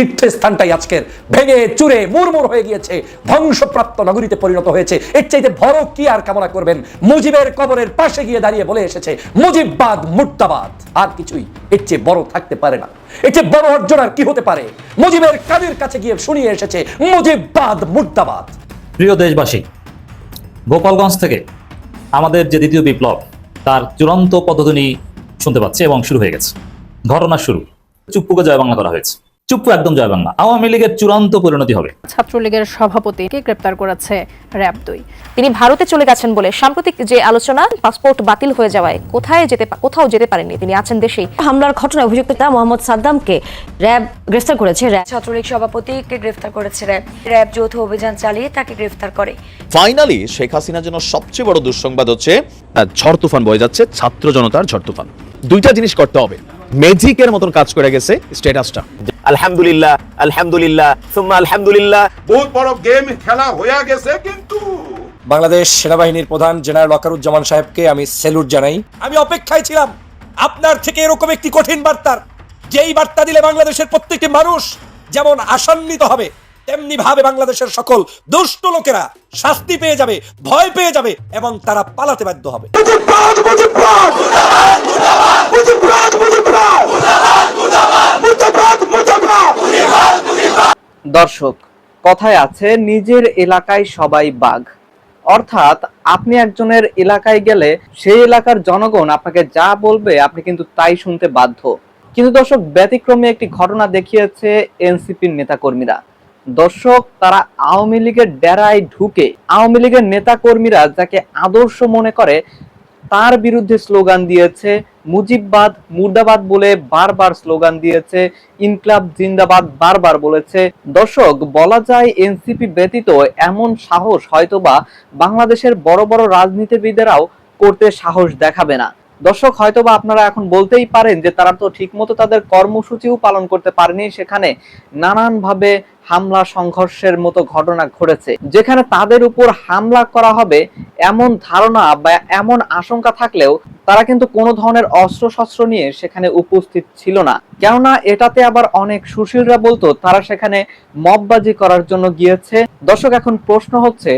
তীর্থস্থানটাই আজকের ভেঙে চুরে মুরমুর হয়ে গিয়েছে, ধ্বংসপ্রাপ্ত নগরীতে পরিণত হয়েছে। এর চাইতে বড় কি আর কামনা করবেন? মুজিবের কবরের পাশে গিয়ে দাঁড়িয়ে বলে এসেছে, মুজিববাদ, মুর্দাবাদ। আর কিছুই এর চেয়ে বড় থাকতে পারে না। এর চেয়ে বড় অর্জন আর কি হতে পারে? মুজিবের কাদের কাছে গিয়ে শুনিয়ে এসেছে, মুজিববাদ, মুর্দাবাদ। প্রিয় দেশবাসী, গোপালগঞ্জ থেকে আমাদের যে দ্বিতীয় বিপ্লব, তার চূড়ান্ত পদ্ধতি শুনতে পাচ্ছি এবং শুরু হয়ে গেছে। ঘটনা শুরু। চুপ্পুকে জয় বাংলা করা হয়েছে। চুপ্পু একদম জয় বাংলা। আওয়ামী লীগের চূড়ান্ত পরিণতি হবে। ছাত্রলীগের সভাপতিকে গ্রেপ্তার করেছে র্যাব দুই। তিনি ভারতে চলে গেছেন বলে সাম্প্রতিক যে আলোচনা পাসপোর্ট বাতিল হয়ে যাওয়ায় কোথায় যেতে কোথাও যেতে পারেননি তিনি আছেন দেশেই। হামলার ঘটনায় অভিযুক্ত মোহাম্মদ সাদ্দামকে র্যাব গ্রেফতার করেছে। র্যাব ছাত্রলীগ সভাপতিকে গ্রেফতার করেছে র্যাব। র্যাব যৌথ অভিযান চালিয়ে তাকে গ্রেফতার করে। ফাইনালি শেখ হাসিনার জন্য সবচেয়ে বড় দুঃসংবাদ হচ্ছে আহ, ঝড় তুফান বয়ে যাচ্ছে ছাত্র জনতার ঝড় তুফান। দুইটা জিনিস করতে হবে। ম্যাজিকের মতন কাজ করে গেছে স্ট্যাটাসটা আলহামদুলিল্লাহ আলহামদুলিল্লাহ সুম্মা আলহামদুলিল্লাহ। বহুত বড় গেম খেলা হয়ে গেছে কিন্তু। বাংলাদেশ সেনাবাহিনীর প্রধান জেনারেল ওয়াকারুজ্জামান সাহেবকে আমি স্যালুট জানাই। আমি অপেক্ষায় ছিলাম আপনার থেকে এরকম একটি কঠিন বার্তার যেই বার্তা দিলে বাংলাদেশের প্রত্যেকটি মানুষ যেমন আসান্বিত হবে তেমনি ভাবে বাংলাদেশের সকল দুষ্ট লোকেরা শাস্তি পেয়ে যাবে ভয় পেয়ে যাবে এবং তারা পালাতে বাধ্য হবে। দর্শক, কথায় আছে, নিজের এলাকায় সবাই বাঘ। অর্থাৎ আপনি একজনের এলাকায় গেলে সেই এলাকার জনগণ আপনাকে যা বলবে আপনি কিন্তু তাই শুনতে বাধ্য। কিন্তু দর্শক, ব্যতিক্রমে একটি ঘটনা দেখিয়েছে এনসিপির নেতাকর্মীরা। দর্শক, তারা আওয়ামী লীগের ডেরায় ঢুকে আওয়ামী লীগের নেতাকর্মীরা যাকে আদর্শ মনে করে তার বিরুদ্ধে স্লোগান দিয়েছে মুজিববাদ, মুর্দাবাদ বলে বারবার স্লোগান দিয়েছে, ইনকলাব জিন্দাবাদ বারবার বলেছে। দর্শক, বলা যায় এনসিপি ব্যতীত এমন সাহস হয়তোবা বাংলাদেশের বড় বড় রাজনীতিবিদেরাও করতে সাহস দেখাবে না। দর্শক, হয়তোবা আপনারা এখন বলতেই পারেন যে তারা তো ঠিকমতো তাদের কর্মসূচিও পালন করতে পারেনি, সেখানে নানানভাবে হামলা, সংঘর্ষের মতো ঘটনা ঘটেছে। যেখানে তাদের উপর হামলা করা হবে এমন ধারণা বা এমন আশঙ্কা থাকলেও তারা কিন্তু কোনো ধরনের অস্ত্র শস্ত্র নিয়ে সেখানে উপস্থিত ছিল না। কেননা এটাতে আবার অনেক সুশীলরা বলতো, তারা সেখানে মববাজি করার জন্য গিয়েছে। দর্শক, এখন প্রশ্ন হচ্ছে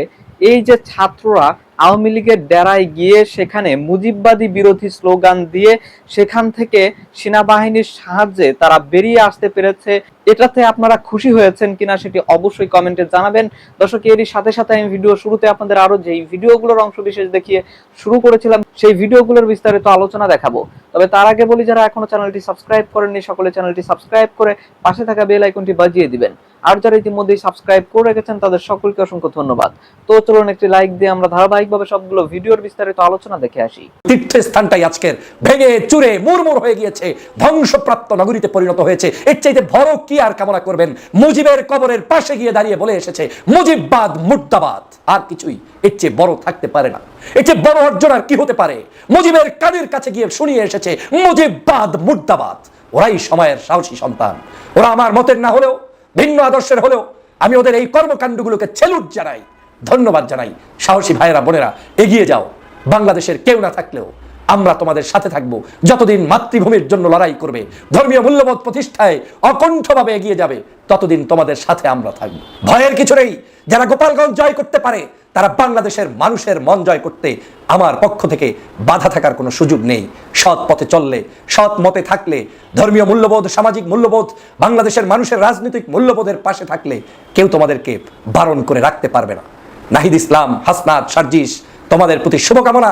এই যে ছাত্ররা আওয়ামী লীগের ডেরায় গিয়ে সেখানে মুজিববাদী বিরোধী স্লোগান দিয়ে সেখান থেকে সেনাবাহিনীর সাহায্যে তারা বেরিয়ে আসতে পেরেছে, এটাতে আপনারা খুশি হয়েছেন কিনা সেটি অবশ্যই কমেন্টে জানাবেন। দর্শক, এরই সাথে সাথে আমি ভিডিও শুরুতে আপনাদের আরও যেই ভিডিওগুলোর অংশ বিশেষ দেখিয়ে শুরু করেছিলাম, সেই ভিডিওগুলোর বিস্তারিত আলোচনা দেখাবো। তবে তার আগে বলি, যারা এখনও চ্যানেলটি সাবস্ক্রাইব করেননি, সকলে চ্যানেলটি সাবস্ক্রাইব করে পাশে থাকা বেল আইকনটি বাজিয়ে দিবেন। আর যারা ইতিমধ্যেই সাবস্ক্রাইব করে রেখেছেন, তাদের সকলকে অসংখ্য ধন্যবাদ। তো চলুন একটি লাইক দিয়ে আমরা ধারাবাহিকভাবে সবগুলো ভিডিওর বিস্তারিত আলোচনা দেখে আসি। তীর্থস্থানটাই আজকের ভেঙে চুরে মুরমুর হয়ে গিয়েছে, ধ্বংসপ্রাপ্ত নগরীতে পরিণত হয়েছে। এর চাইতে বড় কি আর কামনা করবেন? মুজিবের কবরের পাশে গিয়ে দাঁড়িয়ে বলে এসেছে, মুজিববাদ, মুর্দাবাদ। আর কিছুই এর চেয়ে বড় থাকতে পারে না। এর চেয়ে বড় অর্জন আর কি হতে পারে? মুজিবের কাদের কাছে গিয়ে শুনিয়ে এসেছে, মুজিববাদ, মুর্দাবাদ। ওরাই সময়ের সাহসী সন্তান। ওরা আমার মতের না হলেও ভিন্ন আদর্শের হলেও আমি ওদের এই কর্মকাণ্ডগুলোকে ছেলুট জানাই, ধন্যবাদ জানাই। সাহসী ভাইয়েরা, বোনেরা, এগিয়ে যাও। বাংলাদেশের কেউ না থাকলেও আমরা তোমাদের সাথে থাকব। যতদিন মাতৃভূমির জন্য লড়াই করবে, ধর্মীয় মূল্যবোধ প্রতিষ্ঠায় অকণ্ঠভাবে এগিয়ে যাবে, ততদিন তোমাদের সাথে আমরা থাকব। ভয়ের কিছু নেই। যারা গোপালগঞ্জ জয় করতে পারে তারা বাংলাদেশের মানুষের মন জয় করতে আমার পক্ষ থেকে বাধা থাকার কোনো সুযোগ নেই। সৎ পথে চললে, সৎ মতে থাকলে, ধর্মীয় মূল্যবোধ, সামাজিক মূল্যবোধ, বাংলাদেশের মানুষের রাজনৈতিক মূল্যবোধের পাশে থাকলে কেউ তোমাদেরকে বারণ করে রাখতে পারবে না। নাহিদ ইসলাম হাসনাদ সার্জিস, তোমাদের প্রতি শুভকামনা।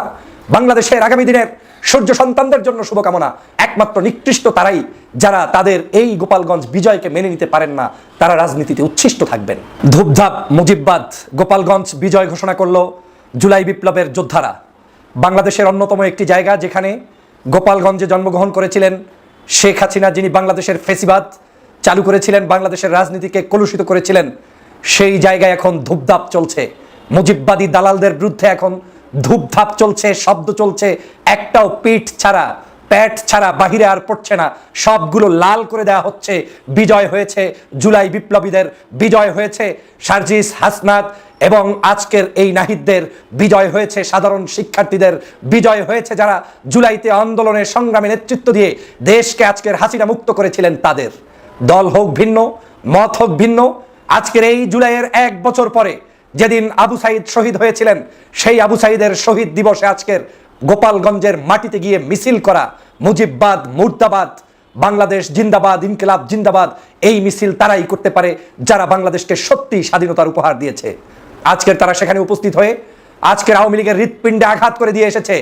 বাংলাদেশের আগামী দিনের সূর্য সন্তানদের জন্য শুভকামনা। একমাত্র নিকৃষ্ট তারাই যারা তাদের এই গোপালগঞ্জ বিজয়কে মেনে নিতে পারেন না, তারা রাজনীতিতে উচ্ছিষ্ট থাকবেন। ধূপধাপ মুজিববাদ গোপালগঞ্জ বিজয় ঘোষণা করল জুলাই বিপ্লবের যোদ্ধারা। বাংলাদেশের অন্যতম একটি জায়গা যেখানে গোপালগঞ্জে জন্মগ্রহণ করেছিলেন শেখ হাসিনা, যিনি বাংলাদেশের ফেসিবাদ চালু করেছিলেন, বাংলাদেশের রাজনীতিকে কলুষিত করেছিলেন। সেই জায়গায় এখন ধূপধাপ চলছে। মুজিববাদী দালালদের বিরুদ্ধে এখন ধূপধাপ চলছে, শব্দ চলছে, একটাও পিঠ ছাড়া, প্যাট ছাড়া বাহিরে আর পড়ছে না। সবগুলো লাল করে দেওয়া হচ্ছে। বিজয় হয়েছে জুলাই বিপ্লবীদের, বিজয় হয়েছে সার্জিস হাসনাত এবং আজকের এই নাহিদদের, বিজয় হয়েছে সাধারণ শিক্ষার্থীদের, বিজয় হয়েছে যারা জুলাইতে আন্দোলনের সংগ্রামে নেতৃত্ব দিয়ে দেশকে আজকের হাসিনা মুক্ত করেছিলেন তাদের। দল হোক ভিন্ন, মত হোক ভিন্ন, আজকের এই জুলাইয়ের এক বছর পরে যেদিন আবু সাইদ শহীদ হয়েছিলেন, সেই আবু সাইদের শহীদ দিবসে আজকের গোপালগঞ্জের মাটিতে গিয়ে মিছিল করা মুজিববাদ, মুর্দাবাদ, বাংলাদেশ জিন্দাবাদ, ইনকিলাব জিন্দাবাদ, এই মিছিল তারাই করতে পারে যারা বাংলাদেশকে সত্যি স্বাধীনতার উপহার দিয়েছে। আজকের তারা সেখানে উপস্থিত হয়ে আজকের আওয়ামী লীগের হৃৎপিণ্ডে আঘাত করে দিয়ে এসেছে।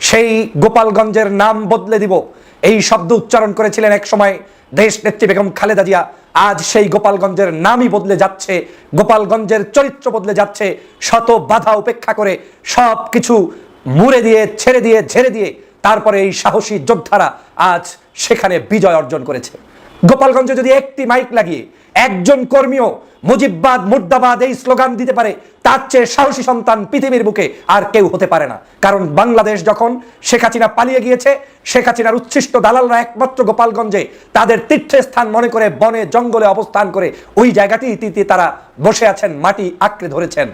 সেই গোপালগঞ্জের নাম বদলে দিব। এই শব্দ উচ্চারণ করেছিলেন এক সময় দেশ নেত্রী বেগম খালেদা জিয়া আজ সেই গোপালগঞ্জের নামই বদলে যাচ্ছে, গোপালগঞ্জের চরিত্র বদলে যাচ্ছে, শত বাধা উপেক্ষা করে সব কিছু মুড়ে দিয়ে, ছেড়ে দিয়ে, ঝেড়ে দিয়ে তারপরে এই সাহসী যোদ্ধারা আজ সেখানে বিজয় অর্জন করেছে। গোপালগঞ্জে যদি একটি মাইক লাগিয়ে, একজন কর্মীও মুজিববাদ, মুর্দাবাদ এই স্লোগান দিতে পারে। তার চেয়ে সাহসী সন্তান পৃথিবীর বুকে আর কেউ হতে পারে না। কারণ বাংলাদেশ যখন শেখ হাসিনা পালিয়ে গিয়েছে, শেখ হাসিনার উচ্ছিষ্ট দালালরা একমাত্র গোপালগঞ্জে তাদের তীর্থস্থান মনে করে বনে, জঙ্গলে অবস্থান করে ওই জায়গাটিতে তারা বসে আছেন, মাটি আঁকড়ে ধরেছেন।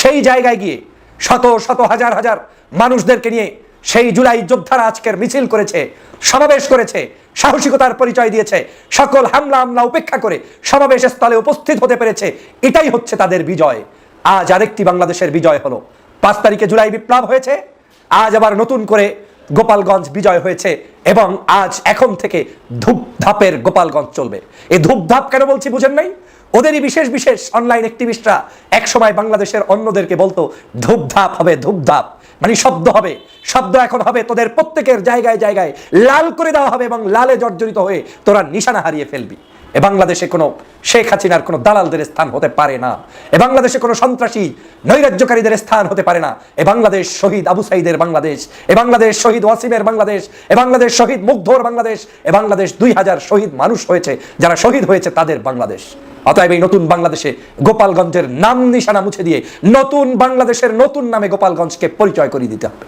সেই জায়গায় গিয়ে শত শত, হাজার হাজার মানুষদেরকে নিয়ে সেই জুলাই যোদ্ধারা আজকের মিছিল করেছে, সমাবেশ করেছে, সাহসিকতার পরিচয় দিয়েছে, সকল হামলা হামলা উপেক্ষা করে সমাবেশ স্থলে উপস্থিত হতে পেরেছে, এটাই হচ্ছে তাদের বিজয়। আজ আরেকটি বাংলাদেশের বিজয় হলো। পাঁচ তারিখে জুলাই বিপ্লব হয়েছে, আজ আবার নতুন করে গোপালগঞ্জ বিজয় হয়েছে এবং আজ এখন থেকে ধূপধাপের গোপালগঞ্জ চলবে। এই ধূপধাপ কেন বলছি বুঝেন নাই? ওদেরই বিশেষ বিশেষ অনলাইন অ্যাক্টিভিস্টরা একসময় বাংলাদেশের অন্যদেরকে বলতো, ধূপধাপ হবে ধূপধাপ। মানে শব্দ হবে, শব্দ এখন হবে তোদের প্রত্যেকের জায়গায় জায়গায় লাল করে দেওয়া হবে এবং লালে জর্জরিত হয়ে তোরা নিশানা হারিয়ে ফেলবি। এ বাংলাদেশে কোনো শেখ হাসিনার কোনো দালালদের স্থান হতে পারে না। এ বাংলাদেশে কোনো সন্ত্রাসী নৈরাজ্যকারীদের স্থান হতে পারে না। এ বাংলাদেশ শহীদ আবু সাইদের বাংলাদেশ। এ বাংলাদেশ শহীদ ওয়াসিমের বাংলাদেশ। এ বাংলাদেশ শহীদ মুগ্ধর বাংলাদেশ। এ বাংলাদেশ দুই হাজার শহীদ মানুষ হয়েছে, যারা শহীদ হয়েছে তাদের বাংলাদেশ। অতএব এই নতুন বাংলাদেশে গোপালগঞ্জের নাম নিশানা মুছে দিয়ে নতুন বাংলাদেশের নতুন নামে গোপালগঞ্জকে পরিচয় করিয়ে দিতে হবে।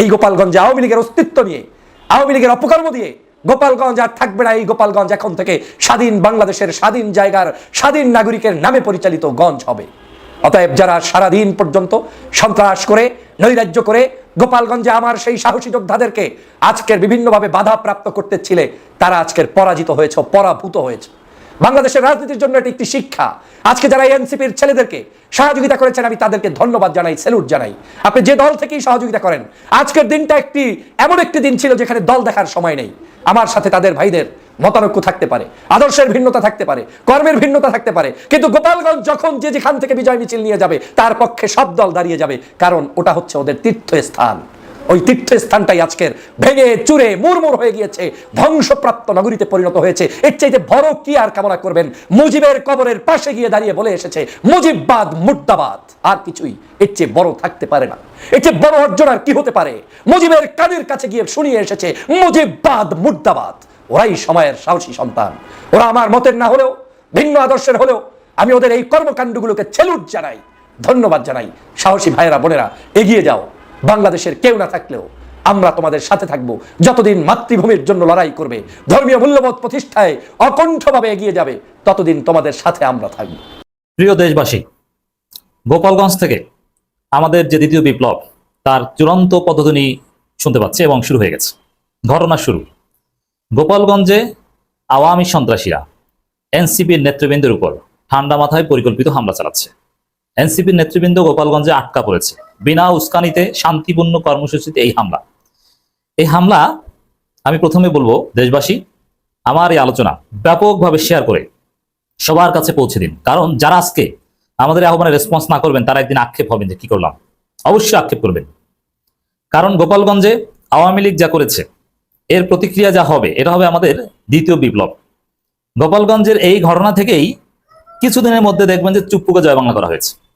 এই গোপালগঞ্জে আওয়ামী লীগের অস্তিত্ব নিয়ে, আওয়ামী লীগের অপকর্ম দিয়ে গোপালগঞ্জ আর থাকবে না এই গোপালগঞ্জ এখন থেকে। স্বাধীন বাংলাদেশের স্বাধীন জায়গার স্বাধীন নাগরিকের নামে পরিচালিত গঞ্জ হবে। অতএব যারা সারাদিন পর্যন্ত সন্ত্রাস করে, নৈরাজ্য করে, গোপালগঞ্জে আমার সেই সাহসী যোদ্ধাদেরকে আজকের বিভিন্নভাবে বাধা প্রাপ্ত করতে ছিলে তারা আজকের পরাজিত হয়েছে, পরাভূত হয়েছে। বাংলাদেশের রাজনীতির জন্য এটি একটি শিক্ষা। আজকে যারা এনসিপির ছেলেদেরকে সহযোগিতা করেছেন, আমি তাদেরকে ধন্যবাদ জানাই স্যালুট জানাই। আপনি যে দল থেকেই সহযোগিতা করেন, আজকের দিনটা একটি, এমন একটি দিন ছিল যেখানে দল দেখার সময় নেই। আমার সাথে তাদের ভাইদের মতানৈক্য থাকতে পারে, আদর্শের ভিন্নতা থাকতে পারে, কর্মের ভিন্নতা থাকতে পারে, কিন্তু গোপালগঞ্জ যখন যে যেখান থেকে বিজয় মিছিল নিয়ে যাবে, তার পক্ষে সব দল দাঁড়িয়ে যাবে, কারণ ওটা হচ্ছে ওদের তীর্থস্থান। ওই তীর্থস্থানটাই আজকের ভেঙে চুরে মুরমুর হয়ে গিয়েছে, ধ্বংসপ্রাপ্ত নগরীতে পরিণত হয়েছে। এর চাইতে বড় কি আর কামনা করবেন? মুজিবের কবরের পাশে গিয়ে দাঁড়িয়ে বলে এসেছে, মুজিববাদ, মুর্দাবাদ, আর কিছুই এর চেয়ে বড় থাকতে পারে না। এর চেয়ে বড় অর্জন আর কি হতে পারে? মুজিবের কানের কাছে গিয়ে শুনিয়ে এসেছে, মুজিববাদ, মুর্দাবাদ। ওরাই সময়ের সাহসী সন্তান। ওরা আমার মতের না হলেও, ভিন্ন আদর্শের হলেও, আমি ওদের এই কর্মকাণ্ডগুলোকে ছেলুট জানাই, ধন্যবাদ জানাই। সাহসী ভাইয়েরা, বোনেরা, এগিয়ে যাও। বাংলাদেশের কেউ না থাকলেও আমরা তোমাদের সাথে থাকব। যতদিন মাতৃভূমির জন্য লড়াই করবে, ধর্মীয় মূল্যবোধ প্রতিষ্ঠায় অকণ্ঠভাবে এগিয়ে যাবে, ততদিন তোমাদের সাথে আমরা থাকব। প্রিয় দেশবাসী, গোপালগঞ্জ থেকে আমাদের যে দ্বিতীয় বিপ্লব, তার চূড়ান্ত পদ্ধতি শুনতে পাচ্ছে এবং শুরু হয়ে গেছে। ঘটনা শুরু। গোপালগঞ্জে আওয়ামী সন্ত্রাসীরা এনসিপির নেতৃবৃন্দের উপর ঠান্ডা মাথায় পরিকল্পিত হামলা চালাচ্ছে। এনসিপির নেতৃবৃন্দ গোপালগঞ্জে আটকা পড়েছে। বিনা উস্কানিতে শান্তিপূর্ণ কর্মসূচিতে এই হামলা। এই হামলা, আমি প্রথমে বলব, দেশবাসী, আমার এই আলোচনা ব্যাপকভাবে শেয়ার করে সবার কাছে পৌঁছে দিন। কারণ যারা আজকে আমাদের আহ্বানে রেসপন্স না করবেন, তারা একদিন আক্ষেপ হবেন যে কি করলাম। অবশ্যই আক্ষেপ করবেন। কারণ গোপালগঞ্জে আওয়ামী লীগ যা করেছে, এর প্রতিক্রিয়া যা হবে, এটা হবে আমাদের দ্বিতীয় বিপ্লব। গোপালগঞ্জের এই ঘটনা থেকেই কিছুদিনের মধ্যে দেখবেন যে চুপ্পুকে জয় বাংলা করা হয়েছে।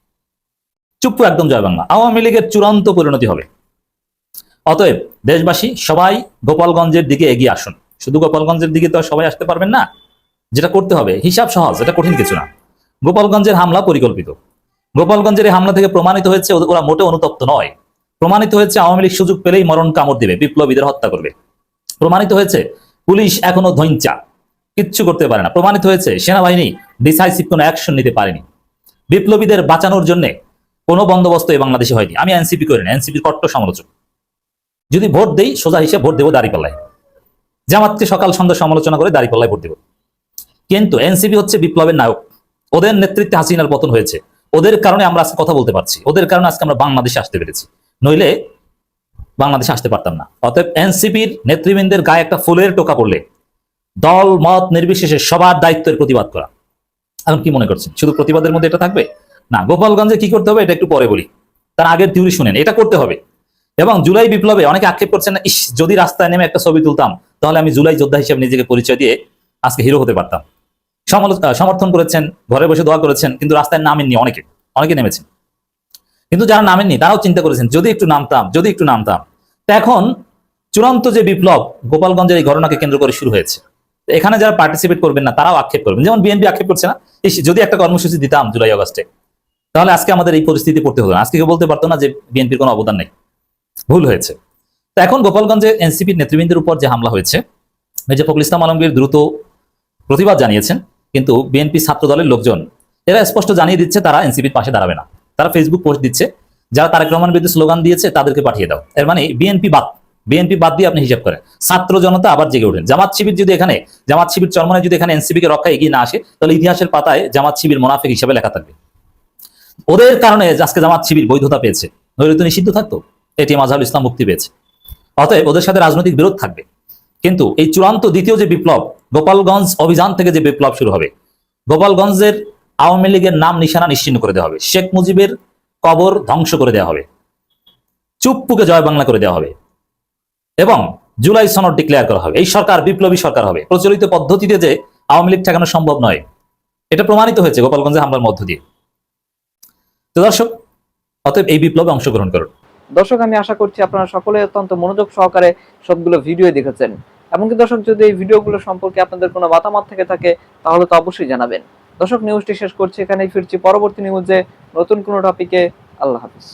চুপ্পু একদম জয় বাংলা। আওয়ামী লীগের চূড়ান্ত পরিণতি হবে। অতএব দেশবাসী, সবাই গোপালগঞ্জের দিকে এগিয়ে আসুন। শুধু গোপালগঞ্জের দিকে তো সবাই আসতে পারবেন না। যেটা করতে হবে, হিসাব সহজ, এটা কঠিন কিছু না। গোপালগঞ্জের হামলা পরিকল্পিত। গোপালগঞ্জের এই হামলা থেকে প্রমাণিত হয়েছে ওরা মোটে অনুতপ্ত নয়। প্রমাণিত হয়েছে আওয়ামী লীগ সুযোগ পেলেই মরণ কামড় দিবে, বিপ্লবীদের হত্যা করবে। প্রমাণিত হয়েছে, পুলিশ এখনও ধৈঞ্চা কিচ্ছু করতে পারে না। প্রমাণিত হয়েছে, সেনাবাহিনী ডিসাইসিভ কোনো অ্যাকশন নিতে পারেনি। বিপ্লবীদের বাঁচানোর জন্য কোনো বন্দোবস্ত এই বাংলাদেশে হয়নি। আমি এনসিপি করি না, এনসিপির কট্ট সমালোচক। যদি ভোট দেই, সোজা হিসেবে ভোট দেবো দাঁড়িপাল্লায়। জামাতকে সকাল সন্ধ্যা সমালোচনা করে দাঁড়িপাল্লায় ভোট দেবো। কিন্তু এনসিপি হচ্ছে বিপ্লবের নায়ক। ওদের নেতৃত্বে হাসিনার পতন হয়েছে। ওদের কারণে আমরা আজকে কথা বলতে পারছি। ওদের কারণে আজকে আমরা বাংলাদেশে আসতে পেরেছি। নইলে বাংলাদেশে আসতে পারতাম না। অতএব এনসিপির নেতৃবৃন্দের গায়ে একটা ফুলের টোকা পড়লে দল, মত, নির্বিশেষে সবার দায়িত্বের প্রতিবাদ করা। এখন কি মনে করছেন? শুধু প্রতিবাদের মধ্যে এটা থাকবে? না, গোপালগঞ্জে কি করতে হবে এটা একটু পরে বলি। তার আগের থিওরি শুনেন, এটা করতে হবে। এবং জুলাই বিপ্লবে অনেকে আক্ষেপ করছেন না ইস, যদি রাস্তায় নেমে একটা ছবি তুলতাম, তাহলে আমি জুলাই যোদ্ধা হিসেবে নিজেকে পরিচয় দিয়ে আজকে হিরো হতে পারতাম। সমর্থন করেছেন, ঘরে বসে দোয়া করেছেন, কিন্তু রাস্তায় নামেননি অনেকে অনেকে নেমেছেন। কিন্তু যারা নামেননি, তারাও চিন্তা করেছেন, যদি একটু নামতাম, যদি একটু নামতাম। তা এখন চূড়ান্ত যে বিপ্লব, গোপালগঞ্জের এই ঘটনাকে কেন্দ্র করে শুরু হয়েছে। এখানে যারা পার্টিসিপেট করবেন না, তারাও আক্ষেপ করবেন। যেমন বিএনপি আক্ষেপ করছে না যদি একটা কর্মসূচি দিতাম জুলাই আগস্টে তাহলে আজকে আমাদের এই পরিস্থিতি পড়তে হতো না। আজকে কেউ বলতে পারতো না যে বিএনপির কোনো অবদান নেই। ভুল হয়েছে। তো এখন গোপালগঞ্জে এনসিপির নেতৃবৃন্দের উপর যে হামলা হয়েছে, মির্জা ফখরুল ইসলাম আলমগীর দ্রুত প্রতিবাদ জানিয়েছেন, কিন্তু বিএনপি ছাত্র দলের লোকজন, এরা স্পষ্ট জানিয়ে দিচ্ছে তারা এনসিপির পাশে দাঁড়াবে না। তারা ফেসবুক পোস্ট দিচ্ছে, যারা তারেক রহমান বিরুদ্ধে স্লোগান দিয়েছে তাদেরকে পাঠিয়ে দাও। এর মানে বিএনপি বাদ বিএনপি বাদ দিয়ে আপনি হিসাব করেন। ছাত্র জনতা আবার জেগে ওঠেন। জামাত শিবির যদি এখানে, জামাত শিবির চরমনে যদি এখানে এনসিপি কে রক্ষা এগিয়ে না আসে, তাহলে ইতিহাসের পাতায় জামাত শিবির মোনাফিক হিসাবে লেখা থাকবে। ওদের কারণে আজকে জামাত শিবির বৈধতা পেয়েছে। নইলে তো নিষিদ্ধ থাকতো? এটি মাজহারুল ইসলাম মুক্তি পেয়েছে। অতএব ওদের সাথে রাজনৈতিক বিরোধ থাকবে। কিন্তু এই চূড়ান্ত দ্বিতীয় যে বিপ্লব, গোপালগঞ্জ অভিযান থেকে যে বিপ্লব শুরু হবে, গোপালগঞ্জের আওয়ামী লীগের নাম নিশানা নিশ্চিন্ন করে দেওয়া হবে। শেখ মুজিবের কবর ধ্বংস করে দেওয়া হবে। চুপ্পুকে জয় বাংলা করে দেওয়া হবে। এবং জুলাই সনদ ডিক্লেয়ার করা হবে। এই সরকার বিপ্লবী সরকার হবে। প্রচলিত পদ্ধতিতে যে আওয়ামী লীগ ঠেকানো সম্ভব নয়, এটা প্রমাণিত হয়েছে গোপালগঞ্জে হামলার মধ্য দিয়ে। তো দর্শক, অতএব এই বিপ্লবে অংশগ্রহণ করুন। দর্শক, আমি আশা করছি আপনারা সকলে অত্যন্ত মনোযোগ সহকারে সবগুলো ভিডিও দেখেছেন। এমনকি দর্শক, যদি এই ভিডিওগুলো সম্পর্কে আপনাদের কোনো মতামত থেকে থাকে, তাহলে তো অবশ্যই জানাবেন। দর্শক, নিউজটি শেষ করছি, এখানেই ফিরছি পরবর্তী নিউজে নতুন কোনো টপিকে আল্লাহ হাফিজ।